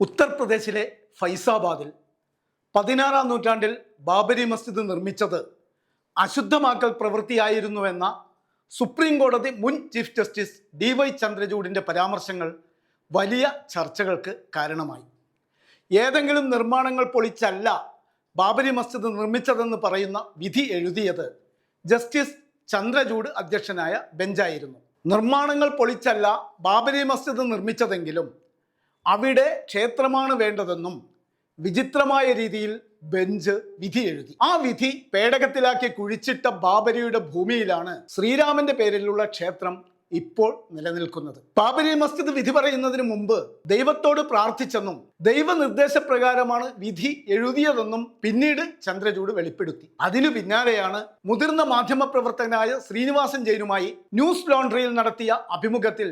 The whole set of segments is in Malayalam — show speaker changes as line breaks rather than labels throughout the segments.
ഉത്തർപ്രദേശിലെ ഫൈസാബാദിൽ പതിനാറാം നൂറ്റാണ്ടിൽ ബാബരി മസ്ജിദ് നിർമ്മിച്ചത് അശുദ്ധമാക്കൽ പ്രവൃത്തിയായിരുന്നുവെന്ന സുപ്രീം കോടതി മുൻ ചീഫ് ജസ്റ്റിസ് ഡി വൈ ചന്ദ്രചൂഡിന്റെ പരാമർശങ്ങൾ വലിയ ചർച്ചകൾക്ക് കാരണമായി. ഏതെങ്കിലും നിർമ്മാണങ്ങൾ പൊളിച്ചല്ല ബാബരി മസ്ജിദ് നിർമ്മിച്ചതെന്ന് പറയുന്ന വിധി എഴുതിയത് ജസ്റ്റിസ് ചന്ദ്രചൂഡ് അധ്യക്ഷനായ ബെഞ്ചായിരുന്നു. നിർമ്മാണങ്ങൾ പൊളിച്ചല്ല ബാബരി മസ്ജിദ് നിർമ്മിച്ചതെങ്കിലും അവിടെ ക്ഷേത്രമാണ് വേണ്ടതെന്നും വിചിത്രമായ രീതിയിൽ ബെഞ്ച് വിധി എഴുതി. ആ വിധി പേടകത്തിലാക്കി കുഴിച്ചിട്ട ബാബരിയുടെ ഭൂമിയിലാണ് ശ്രീരാമന്റെ പേരിലുള്ള ക്ഷേത്രം ഇപ്പോൾ നിലനിൽക്കുന്നത്. ബാബരി മസ്ജിദ് വിധി പറയുന്നതിന് മുമ്പ് ദൈവത്തോട് പ്രാർത്ഥിച്ചെന്നും ദൈവനിർദ്ദേശപ്രകാരമാണ് വിധി എഴുതിയതെന്നും പിന്നീട് ചന്ദ്രചൂട് വെളിപ്പെടുത്തി. അതിനു പിന്നാലെയാണ് മുതിർന്ന മാധ്യമപ്രവർത്തകനായ ശ്രീനിവാസൻ ജെയിനുമായി ന്യൂസ് ലോണ്ടറിയിൽ നടത്തിയ അഭിമുഖത്തിൽ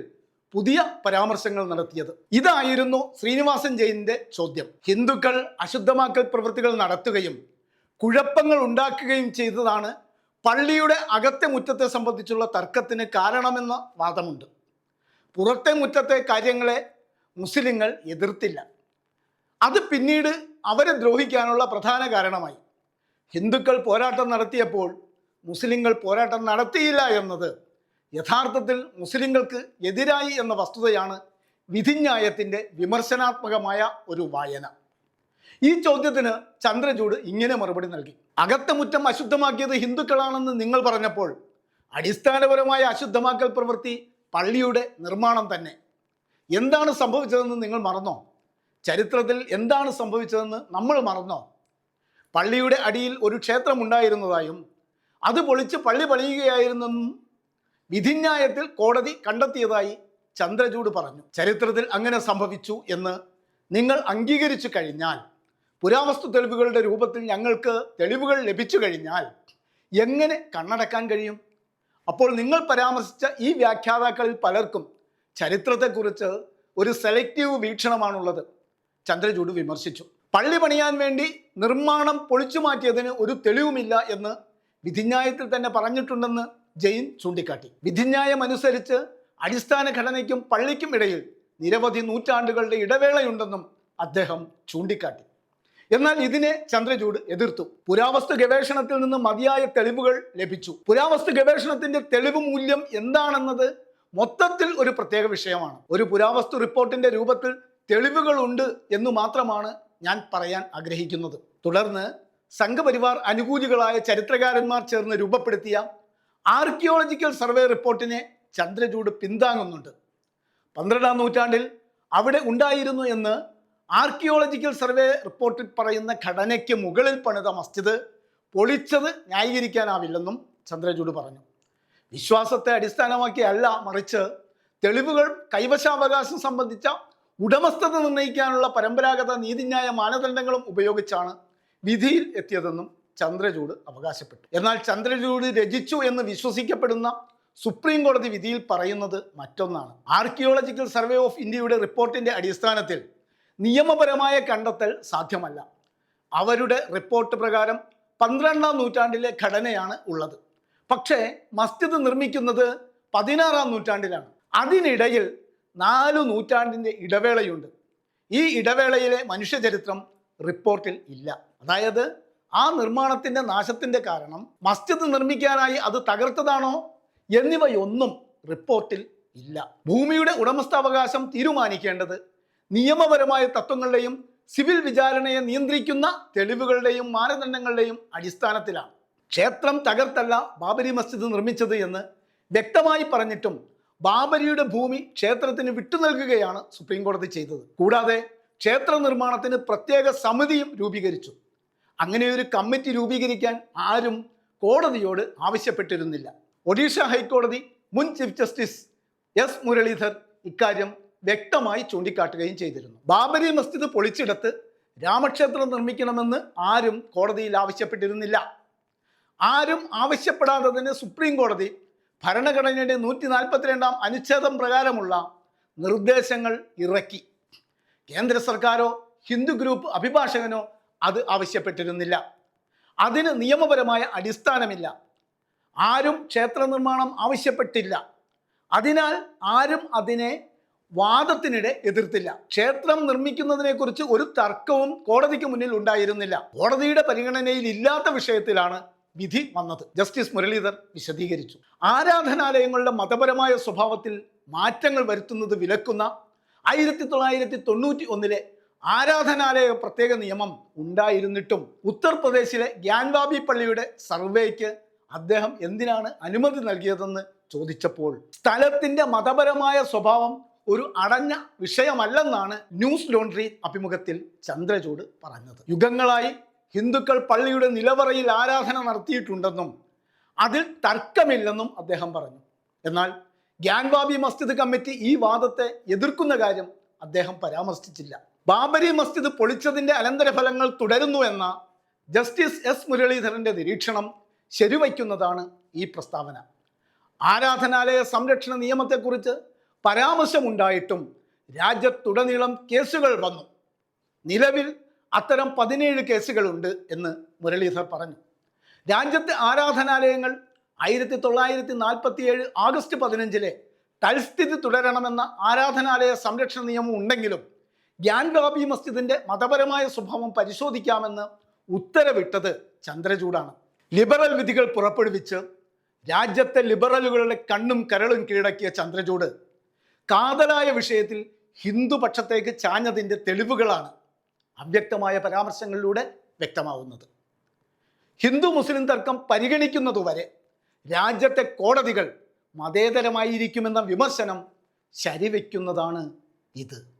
പുതിയ പരാമർശങ്ങൾ നടത്തിയത്. ഇതായിരുന്നു ശ്രീനിവാസൻ ജയിന്റെ ചോദ്യം. ഹിന്ദുക്കൾ അശുദ്ധമാക്കൽ പ്രവൃത്തികൾ നടത്തുകയും കുഴപ്പങ്ങൾ ഉണ്ടാക്കുകയും ചെയ്തതാണ് പള്ളിയുടെ അകത്തെ മുറ്റത്തെ സംബന്ധിച്ചുള്ള തർക്കത്തിന് കാരണമെന്ന വാദമുണ്ട്. പുറത്തെ മുറ്റത്തെ കാര്യങ്ങളെ മുസ്ലിങ്ങൾ എതിർത്തില്ല. അത് പിന്നീട് അവരെ ദ്രോഹിക്കാനുള്ള പ്രധാന കാരണമായി. ഹിന്ദുക്കൾ പോരാട്ടം നടത്തിയപ്പോൾ മുസ്ലിങ്ങൾ പോരാട്ടം നടത്തിയില്ല എന്നത് യഥാർത്ഥത്തിൽ മുസ്ലിങ്ങൾക്ക് എതിരായി എന്ന വസ്തുതയാണ് വിധിന്യായത്തിന്റെ വിമർശനാത്മകമായ ഒരു വായന. ഈ ചോദ്യത്തിന് ചന്ദ്രചൂഡ് ഇങ്ങനെ മറുപടി നൽകി. അകത്തെ മുറ്റം അശുദ്ധമാക്കിയത് ഹിന്ദുക്കളാണെന്ന് നിങ്ങൾ പറഞ്ഞപ്പോൾ അടിസ്ഥാനപരമായ അശുദ്ധമാക്കൽ പ്രവൃത്തി പള്ളിയുടെ നിർമ്മാണം തന്നെ. എന്താണ് സംഭവിച്ചതെന്ന് നിങ്ങൾ മറന്നോ? ചരിത്രത്തിൽ എന്താണ് സംഭവിച്ചതെന്ന് നമ്മൾ മറന്നോ? പള്ളിയുടെ അടിയിൽ ഒരു ക്ഷേത്രം ഉണ്ടായിരുന്നതായും അത് പൊളിച്ച് പള്ളി പണിയുകയായിരുന്നെന്നും വിധിന്യായത്തിൽ കോടതി കണ്ടെത്തിയതായി ചന്ദ്രചൂഡ് പറഞ്ഞു. ചരിത്രത്തിൽ അങ്ങനെ സംഭവിച്ചു എന്ന് നിങ്ങൾ അംഗീകരിച്ചു കഴിഞ്ഞാൽ പുരാവസ്തു തെളിവുകളുടെ രൂപത്തിൽ ഞങ്ങൾക്ക് തെളിവുകൾ ലഭിച്ചു കഴിഞ്ഞാൽ എങ്ങനെ കണ്ണടക്കാൻ കഴിയും? അപ്പോൾ നിങ്ങൾ പരാമർശിച്ച ഈ വ്യാഖ്യാതാക്കളിൽ പലർക്കും ചരിത്രത്തെക്കുറിച്ച് ഒരു സെലക്റ്റീവ് വീക്ഷണമാണുള്ളത്. ചന്ദ്രചൂഡ് വിമർശിച്ചു. പള്ളി പണിയാൻ വേണ്ടി നിർമ്മാണം പൊളിച്ചു മാറ്റിയതിന് ഒരു തെളിവുമില്ല എന്ന് വിധിന്യായത്തിൽ തന്നെ പറഞ്ഞിട്ടുണ്ടെന്ന് ജെയിൻ ചൂണ്ടിക്കാട്ടി. വിധിന്യായം അനുസരിച്ച് അടിസ്ഥാന ഘടനയ്ക്കും പള്ളിക്കും ഇടയിൽ നിരവധി നൂറ്റാണ്ടുകളുടെ ഇടവേളയുണ്ടെന്നും അദ്ദേഹം ചൂണ്ടിക്കാട്ടി. എന്നാൽ ഇതിനെ ചന്ദ്രചൂഡ് എതിർത്തു. പുരാവസ്തു ഗവേഷണത്തിൽ നിന്ന് മതിയായ തെളിവുകൾ ലഭിച്ചു. പുരാവസ്തു ഗവേഷണത്തിന്റെ തെളിവ് മൂല്യം എന്താണെന്നത് മൊത്തത്തിൽ ഒരു പ്രത്യേക വിഷയമാണ്. ഒരു പുരാവസ്തു റിപ്പോർട്ടിന്റെ രൂപത്തിൽ തെളിവുകളുണ്ട് എന്ന് മാത്രമാണ് ഞാൻ പറയാൻ ആഗ്രഹിക്കുന്നത്. തുടർന്ന് സംഘപരിവാർ അനുകൂലികളായ ചരിത്രകാരന്മാർ ചേർന്ന് രൂപപ്പെടുത്തിയ ആർക്കിയോളജിക്കൽ സർവേ റിപ്പോർട്ടിനെ ചന്ദ്രചൂഡ് പിന്താങ്ങുന്നുണ്ട്. പന്ത്രണ്ടാം നൂറ്റാണ്ടിൽ അവിടെ ഉണ്ടായിരുന്നു എന്ന് ആർക്കിയോളജിക്കൽ സർവേ റിപ്പോർട്ടിൽ പറയുന്ന ഘടനയ്ക്ക് മുകളിൽ പണിത മസ്ജിദ് പൊളിച്ചത് ന്യായീകരിക്കാനാവില്ലെന്നും ചന്ദ്രചൂഡ് പറഞ്ഞു. വിശ്വാസത്തെ അടിസ്ഥാനമാക്കിയല്ല മറിച്ച് തെളിവുകൾ കൈവശാവകാശം സംബന്ധിച്ച ഉടമസ്ഥത നിർണയിക്കാനുള്ള പരമ്പരാഗത നീതിന്യായ മാനദണ്ഡങ്ങളും ഉപയോഗിച്ചാണ് വിധിയിൽ എത്തിയതെന്നും ചന്ദ്രചൂഡ് അവകാശപ്പെട്ടു. എന്നാൽ ചന്ദ്രചൂഡ് രചിച്ചു എന്ന് വിശ്വസിക്കപ്പെടുന്ന സുപ്രീം കോടതി വിധിയിൽ പറയുന്നത് മറ്റൊന്നാണ്. ആർക്കിയോളജിക്കൽ സർവേ ഓഫ് ഇന്ത്യയുടെ റിപ്പോർട്ടിന്റെ അടിസ്ഥാനത്തിൽ നിയമപരമായ കണ്ടെത്തൽ സാധ്യമല്ല. അവരുടെ റിപ്പോർട്ട് പ്രകാരം പന്ത്രണ്ടാം നൂറ്റാണ്ടിലെ ഘടനയാണ് ഉള്ളത്. പക്ഷേ മസ്ജിദ് നിർമ്മിക്കുന്നത് പതിനാറാം നൂറ്റാണ്ടിലാണ്. അതിനിടയിൽ നാലു നൂറ്റാണ്ടിന്റെ ഇടവേളയുണ്ട്. ഈ ഇടവേളയിലെ മനുഷ്യചരിത്രം റിപ്പോർട്ടിൽ ഇല്ല. അതായത് ആ നിർമ്മാണത്തിന്റെ നാശത്തിന്റെ കാരണം മസ്ജിദ് നിർമ്മിക്കാനായി അത് തകർത്തതാണോ എന്നിവയൊന്നും റിപ്പോർട്ടിൽ ഇല്ല. ഭൂമിയുടെ ഉടമസ്ഥാവകാശം തീരുമാനിക്കേണ്ടത് നിയമപരമായ തത്വങ്ങളുടെയും സിവിൽ വിചാരണയെ നിയന്ത്രിക്കുന്ന തെളിവുകളുടെയും മാനദണ്ഡങ്ങളുടെയും അടിസ്ഥാനത്തിലാണ്. ക്ഷേത്രം തകർത്തല്ല ബാബരി മസ്ജിദ് നിർമ്മിച്ചത് എന്ന് വ്യക്തമായി പറഞ്ഞിട്ടും ബാബരിയുടെ ഭൂമി ക്ഷേത്രത്തിന് വിട്ടു നൽകുകയാണ് സുപ്രീം കോടതി ചെയ്തത്. കൂടാതെ ക്ഷേത്ര നിർമ്മാണത്തിന് പ്രത്യേക സമിതിയും രൂപീകരിച്ചു. അങ്ങനെ ഒരു കമ്മിറ്റി രൂപീകരിക്കാൻ ആരും കോടതിയോട് ആവശ്യപ്പെട്ടിരുന്നില്ല. ഒഡീഷ ഹൈക്കോടതി മുൻ ചീഫ് ജസ്റ്റിസ് എസ് മുരളീധർ ഇക്കാര്യം വ്യക്തമായി ചൂണ്ടിക്കാട്ടുകയും ചെയ്തിരുന്നു. ബാബരി മസ്ജിദ് പൊളിച്ചെടുത്ത് രാമക്ഷേത്രം നിർമ്മിക്കണമെന്ന് ആരും കോടതിയിൽ ആവശ്യപ്പെട്ടിരുന്നില്ല. ആരും ആവശ്യപ്പെടാത്തതിന് സുപ്രീം കോടതി ഭരണഘടനയുടെ നൂറ്റി നാൽപ്പത്തിരണ്ടാം അനുച്ഛേദം പ്രകാരമുള്ള നിർദ്ദേശങ്ങൾ ഇറക്കി. കേന്ദ്ര സർക്കാരോ ഹിന്ദു ഗ്രൂപ്പ് അഭിഭാഷകനോ അത് ആവശ്യപ്പെട്ടിരുന്നില്ല. അതിന് നിയമപരമായ അടിസ്ഥാനമില്ല. ആരും ക്ഷേത്ര നിർമ്മാണം ആവശ്യപ്പെട്ടില്ല. അതിനാൽ ആരും അതിനെ വാദത്തിനിടെ എതിർത്തില്ല. ക്ഷേത്രം നിർമ്മിക്കുന്നതിനെക്കുറിച്ച് ഒരു തർക്കവും കോടതിക്ക് മുന്നിൽ ഉണ്ടായിരുന്നില്ല. കോടതിയുടെ പരിഗണനയിൽ ഇല്ലാത്ത വിഷയത്തിലാണ് വിധി വന്നത്. ജസ്റ്റിസ് മുരളീധർ വിശദീകരിച്ചു. ആരാധനാലയങ്ങളുടെ മതപരമായ സ്വഭാവത്തിൽ മാറ്റങ്ങൾ വരുത്തുന്നത് വിലക്കുന്ന ആയിരത്തി തൊള്ളായിരത്തി തൊണ്ണൂറ്റി ഒന്നിലെ ആരാധനാലയ പ്രത്യേക നിയമം ഉണ്ടായിരുന്നിട്ടും ഉത്തർപ്രദേശിലെ ഗ്യാൻവാബി പള്ളിയുടെ സർവേക്ക് അദ്ദേഹം എന്തിനാണ് അനുമതി നൽകിയതെന്ന് ചോദിച്ചപ്പോൾ സ്ഥലത്തിന്റെ മതപരമായ സ്വഭാവം ഒരു അടഞ്ഞ വിഷയമല്ലെന്നാണ് ന്യൂസ് ലോണ്ട്രി അഭിമുഖത്തിൽ ചന്ദ്രചൂഡ് പറഞ്ഞത്. യുഗങ്ങളായി ഹിന്ദുക്കൾ പള്ളിയുടെ നിലവറയിൽ ആരാധന നടത്തിയിട്ടുണ്ടെന്നും അതിൽ തർക്കമില്ലെന്നും അദ്ദേഹം പറഞ്ഞു. എന്നാൽ ഗ്യാൻവാബി മസ്ജിദ് കമ്മിറ്റി ഈ വാദത്തെ എതിർക്കുന്ന കാര്യം അദ്ദേഹം പരാമർശിച്ചില്ല. ബാബരി മസ്ജിദ് പൊളിച്ചതിന്റെ അനന്തരഫലങ്ങൾ തുടരുന്നു എന്ന ജസ്റ്റിസ് എസ് മുരളീധരന്റെ നിരീക്ഷണം ശരിവയ്ക്കുന്നതാണ് ഈ പ്രസ്താവന. ആരാധനാലയ സംരക്ഷണ നിയമത്തെക്കുറിച്ച് പരാമർശമുണ്ടായിട്ടും രാജ്യത്തുടനീളം കേസുകൾ വന്നു. നിലവിൽ അത്തരം പതിനേഴ് കേസുകളുണ്ട് എന്ന് മുരളീധർ പറഞ്ഞു. രാജ്യത്തെ ആരാധനാലയങ്ങൾ ആയിരത്തി തൊള്ളായിരത്തി നാൽപ്പത്തിയേഴ് ആഗസ്റ്റ് പതിനഞ്ചിലെ തൽസ്ഥിതി തുടരണമെന്ന ആരാധനാലയ സംരക്ഷണ നിയമം ഉണ്ടെങ്കിലും ഗ്യാൻഗാബി മസ്ജിദിന്റെ മതപരമായ സ്വഭാവം പരിശോധിക്കാമെന്ന് ഉത്തരവിട്ടത് ചന്ദ്രചൂടാണ് ലിബറൽ വിധികൾ പുറപ്പെടുവിച്ച് രാജ്യത്തെ ലിബറലുകളുടെ കണ്ണും കരളും കീഴടക്കിയ ചന്ദ്രചൂട് കാതലായ വിഷയത്തിൽ ഹിന്ദുപക്ഷത്തേക്ക് ചാഞ്ഞതിന്റെ തെളിവുകളാണ് അവ്യക്തമായ പരാമർശങ്ങളിലൂടെ വ്യക്തമാവുന്നത്. ഹിന്ദു മുസ്ലിം തർക്കം പരിഗണിക്കുന്നതുവരെ രാജ്യത്തെ കോടതികൾ മതേതരമായിരിക്കുമെന്ന വിമർശനം ശരിവെക്കുന്നതാണ് ഇത്.